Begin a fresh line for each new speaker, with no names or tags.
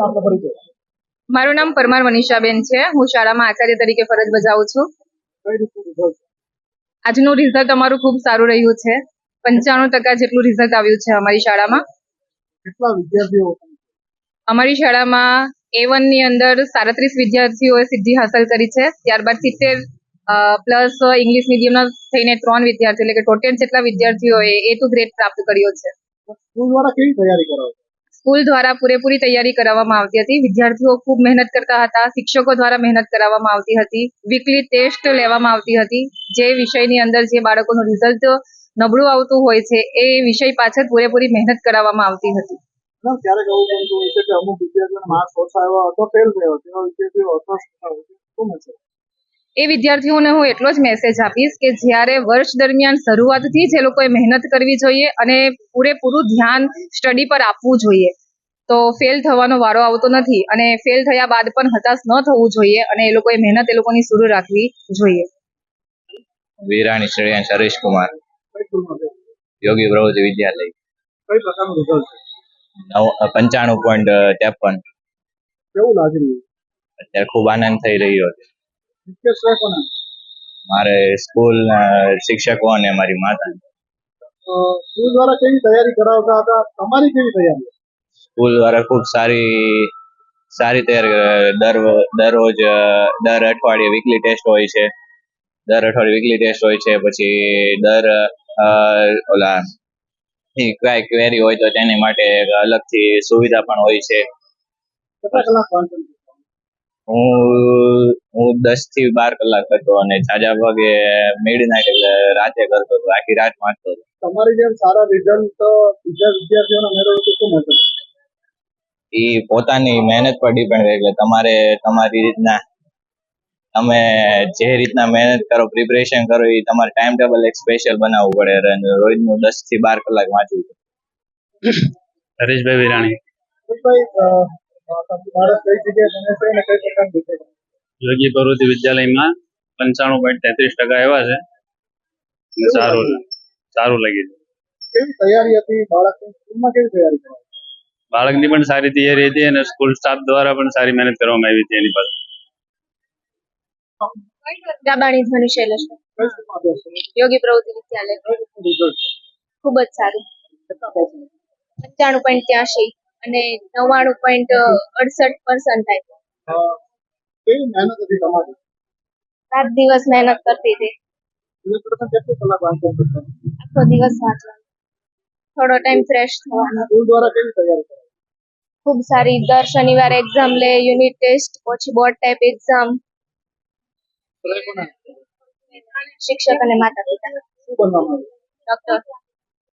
આપનો પરિચય
મારું નામ પરમાર મનીષાબેન છે. હું શાળામાં આચાર્ય તરીકે ફરજ બજાવું છું. આજનું રિઝલ્ટ અમારું ખૂબ સારું રહ્યું છે. પંચાણું ટકા જેટલું રિઝલ્ટ આવ્યું છે અમારી શાળામાં.
કેટલા વિદ્યાર્થીઓ
અમારી શાળામાં એ ની અંદર સાડત્રીસ વિદ્યાર્થીઓએ સિદ્ધિ હાંસલ કરી છે. ત્યારબાદ સિત્તેર પ્લસ ઇંગ્લિશ મીડિયમના થઈને ત્રણ વિદ્યાર્થીઓ એટલે કે ટોટલ જેટલા વિદ્યાર્થીઓએ એ ટુ ગ્રેડ પ્રાપ્ત કર્યો છે.
સ્કૂલ દ્વારા કેવી તૈયારી કરાવો? છો?
સ્કૂલ દ્વારા પૂરેપૂરી તૈયારી કરાવવામાં આવતી હતી. વિદ્યાર્થીઓ ખૂબ મહેનત કરતા હતા. શિક્ષકો દ્વારા મહેનત કરાવવામાં આવતી હતી. વીકલી ટેસ્ટ લેવામાં આવતી હતી. જે વિષયની અંદર જે બાળકોનું રિઝલ્ટ નબળું આવતું હોય છે, એ વિષય પાછળ પૂરેપૂરી મહેનત કરાવવામાં આવતી હતી.
અમુક વિદ્યાર્થીઓ
એ વિદ્યાર્થીઓને હું એટલો જ મેસેજ આપીશ કે જ્યારે વર્ષ દરમિયાન શરૂઆતથી જે લોકોએ મહેનત કરવી જોઈએ અને પૂરેપૂરું ધ્યાન સ્ટડી પર આપવું જોઈએ. તો ફેલ થવાનો વારો આવતો નથી અને ફેલ થયા બાદ પણ હતાશ ન થવું જોઈએ અને એ લોકોએ મહેનત એ લોકોની શરૂ રાખવી જોઈએ.
વીરાણી શ્રેયાંશ હરીશ કુમાર યોગી પ્રવૃત્તિ વિદ્યાલય.
કઈ પ્રકારનું રિઝલ્ટ છે?
નવ પંચાણું પોઈન્ટ ત્રેપન.
કેવું લાગી રહ્યું?
અત્યારે ખૂબ આનંદ થઈ રહ્યો છે. મારે સ્કૂલ શિક્ષકો અને મારી માતા.
સ્કૂલ દ્વારા કેવી તૈયારી કરાવતા હતા? તમારી કેવી તૈયારી?
સ્કૂલ દ્વારા ખૂબ સારી સારી તૈયારી દર દરરોજ દર અઠવાડિયે વીકલી ટેસ્ટ હોય છે. દર અઠવાડિયે વીકલી ટેસ્ટ હોય છે. પછી દર ઓલા કઈ ક્વેરી હોય તો તેની માટે અલગથી સુવિધા પણ હોય છે. હું દસથી બાર કલાક કરતો અને ઝાઝા ભાગે મિડ નાખે એટલે રાતે કરતો હતો આખી રાત વાંચતો હતો.
તમારી જેમ સારા રિઝલ્ટ બીજા વિદ્યાર્થીઓને મેળવવું તો શું મતલબ
એ પોતાની મહેનત પર ડિપેન્ડ કરે એટલે તમારે તમારી રીતના તમે જે રીતના મહેનત કરો પ્રિપરેશન કરો એ તમારે ટાઈમ ટેબલ એક સ્પેશિયલ બનાવવું પડે. અને રોજનું દસથી બાર કલાક વાંચવું
હરીશભાઈ વિરાણી.
કઈ જગ્યાએ ભણે છે અને કઈ પ્રકારની?
યોગી પ્રવૃત્તિ વિદ્યાલયમાં પંચાણું પોઈન્ટ તેત્રીસ ટકા એવા છે. સારું સારું લાગી
કેવી તૈયારી હતી? બાળકની સ્કૂલમાં કેવી તૈયારી કરાવી
બાળકની પણ સારી તૈયારી હતી અને સ્કૂલ સ્ટાફ દ્વારા પણ સારી મહેનત કરવામાં આવી હતી એની પાસે
ગાબાણી ધ્વનિ શૈલેષ? યોગી પ્રવૃત્તિ વિદ્યાલય. ખૂબ જ સારું. પંચાણું પોઈન્ટ ત્યાસી અને નવ્વાણું પોઈન્ટ અડસઠ પર્સન્ટ
અ, કેવી મહેનત હતી તમારી?
સાત દિવસ મહેનત કરતી હતી. આખો દિવસ વાંચવાનું. થોડો ટાઈમ ફ્રેશ થવાનો.
સ્કૂલ દ્વારા કેવી તૈયારી કરાવી
ખૂબ સારી. દર શનિવારે એક્ઝામ લે યુનિટ ટેસ્ટ પછી બોર્ડ ટાઈપ એક્ઝામ શિક્ષક અને માતા પિતા
શું બનવા
ડોક્ટર